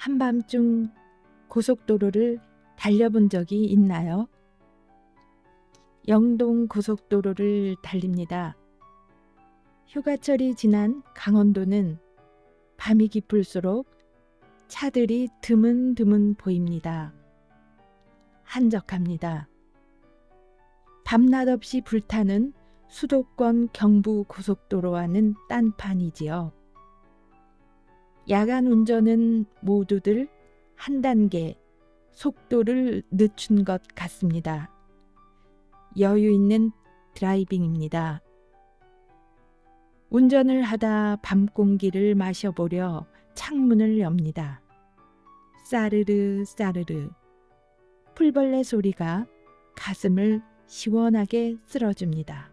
한밤중 고속도로를 달려본 적이 있나요? 영동 고속도로를 달립니다. 휴가철이 지난 강원도는 밤이 깊을수록 차들이 드문드문 보입니다. 한적합니다. 밤낮 없이 불타는 수도권 경부 고속도로와는 딴판이지요. 야간 운전은 모두들 한 단계 속도를 늦춘 것 같습니다. 여유 있는 드라이빙입니다. 운전을 하다 밤 공기를 마셔보려 창문을 엽니다. 싸르르 싸르르 풀벌레 소리가 가슴을 시원하게 쓸어줍니다.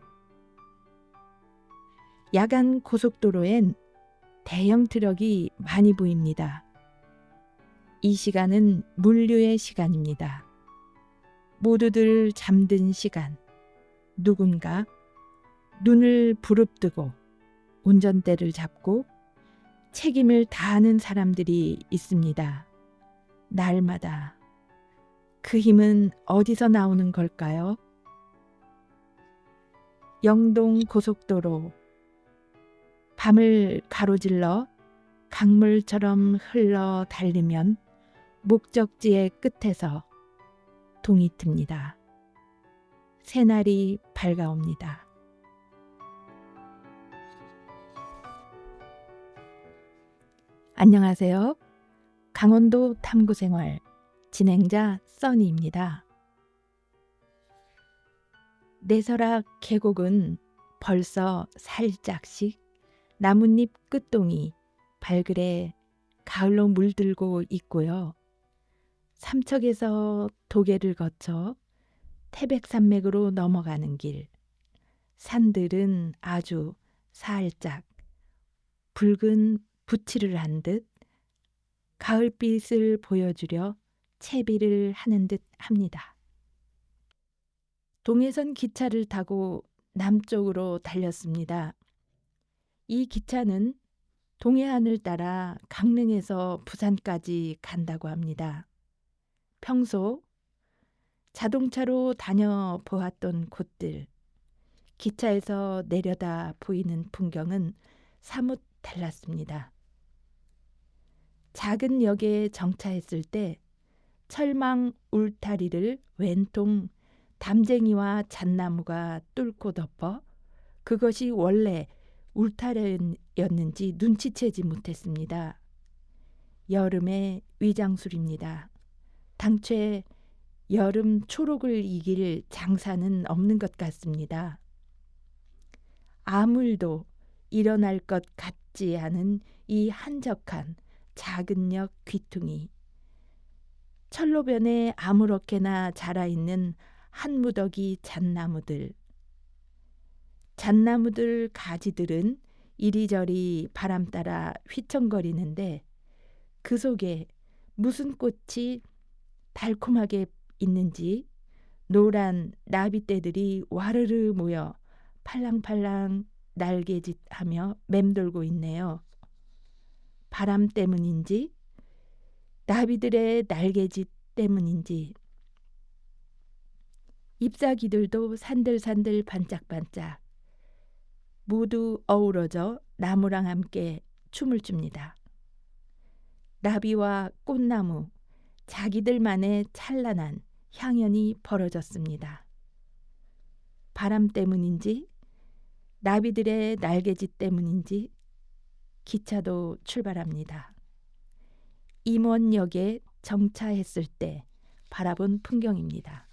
야간 고속도로엔 대형 트럭이 많이 보입니다. 이 시간은 물류의 시간입니다. 모두들 잠든 시간. 누군가 눈을 부릅뜨고 운전대를 잡고 책임을 다하는 사람들이 있습니다. 날마다. 그 힘은 어디서 나오는 걸까요? 영동 고속도로 밤을 가로질러 강물처럼 흘러 달리면 목적지의 끝에서 동이 틉니다. 새날이 밝아옵니다. 안녕하세요. 강원도 탐구생활 진행자 써니입니다. 내설악 계곡은 벌써 살짝씩 나뭇잎 끝동이 발그레 가을로 물들고 있고요. 삼척에서 도계를 거쳐 태백산맥으로 넘어가는 길. 산들은 아주 살짝 붉은 부치를 한 듯 가을빛을 보여주려 채비를 하는 듯 합니다. 동해선 기차를 타고 남쪽으로 달렸습니다. 이 기차는 동해안을 따라 강릉에서 부산까지 간다고 합니다. 평소 자동차로 다녀 보았던 곳들, 기차에서 내려다 보이는 풍경은 사뭇 달랐습니다. 작은 역에 정차했을 때 철망 울타리를 왼통 담쟁이와 잣나무가 뚫고 덮어 그것이 원래 울타리였는지 눈치채지 못했습니다. 여름의 위장술입니다. 당최 여름 초록을 이길 장사는 없는 것 같습니다. 아물도 일어날 것 같지 않은 이 한적한 작은 역 귀퉁이. 철로변에 아무렇게나 자라있는 한 무더기 잣나무들. 잣나무들 가지들은 이리저리 바람 따라 휘청거리는데 그 속에 무슨 꽃이 달콤하게 있는지 노란 나비떼들이 와르르 모여 팔랑팔랑 날개짓하며 맴돌고 있네요. 바람 때문인지 나비들의 날개짓 때문인지 잎사귀들도 산들산들 반짝반짝 모두 어우러져 나무랑 함께 춤을 춥니다. 나비와 꽃나무, 자기들만의 찬란한 향연이 벌어졌습니다. 바람 때문인지, 나비들의 날개짓 때문인지 기차도 출발합니다. 임원역에 정차했을 때 바라본 풍경입니다.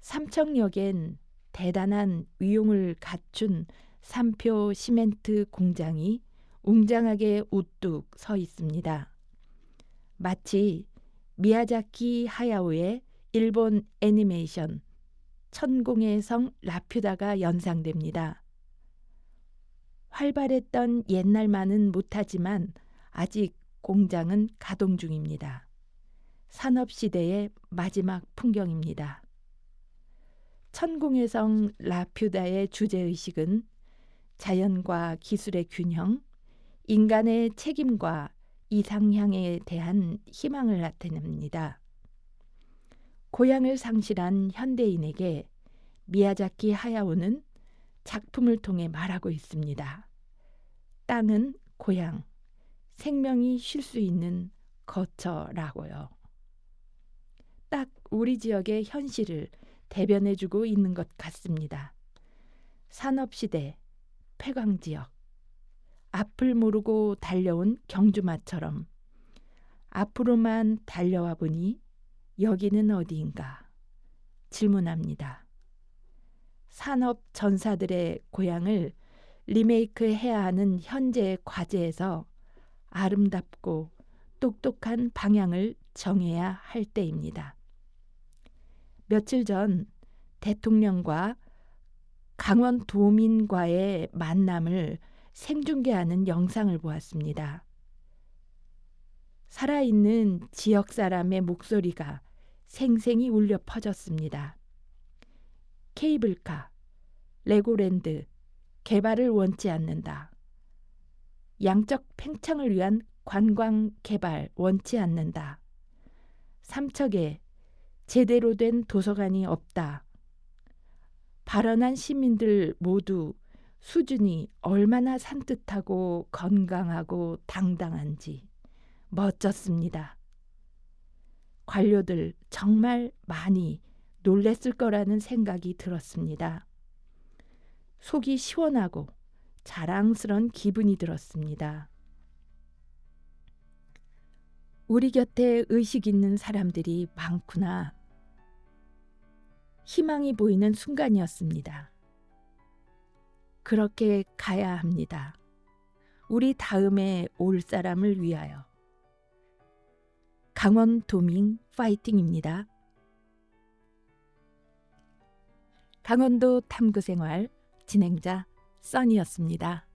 삼청역엔 대단한 위용을 갖춘 삼표 시멘트 공장이 웅장하게 우뚝 서 있습니다. 마치 미야자키 하야오의 일본 애니메이션 천공의 성 라퓨다가 연상됩니다. 활발했던 옛날만은 못하지만 아직 공장은 가동 중입니다. 산업시대의 마지막 풍경입니다. 천공의 성 라퓨다의 주제의식은 자연과 기술의 균형, 인간의 책임과 이상향에 대한 희망을 나타냅니다. 고향을 상실한 현대인에게 미야자키 하야오는 작품을 통해 말하고 있습니다. 땅은 고향, 생명이 쉴 수 있는 거처라고요. 딱 우리 지역의 현실을 대변해주고 있는 것 같습니다. 산업시대, 폐광지역, 앞을 모르고 달려온 경주마처럼 앞으로만 달려와 보니 여기는 어디인가 질문합니다. 산업 전사들의 고향을 리메이크 해야 하는 현재의 과제에서 아름답고 똑똑한 방향을 정해야 할 때입니다. 며칠 전 대통령과 강원 도민과의 만남을 생중계하는 영상을 보았습니다. 살아있는 지역 사람의 목소리가 생생히 울려 퍼졌습니다. 케이블카, 레고랜드, 개발을 원치 않는다. 양적 팽창을 위한 관광 개발 원치 않는다. 삼척에 제대로 된 도서관이 없다. 발언한 시민들 모두 수준이 얼마나 산뜻하고 건강하고 당당한지 멋졌습니다. 관료들 정말 많이 놀랬을 거라는 생각이 들었습니다. 속이 시원하고 자랑스런 기분이 들었습니다. 우리 곁에 의식 있는 사람들이 많구나. 희망이 보이는 순간이었습니다. 그렇게 가야 합니다. 우리 다음에 올 사람을 위하여. 강원 도민 파이팅입니다. 강원도 탐구 생활 진행자 써니였습니다.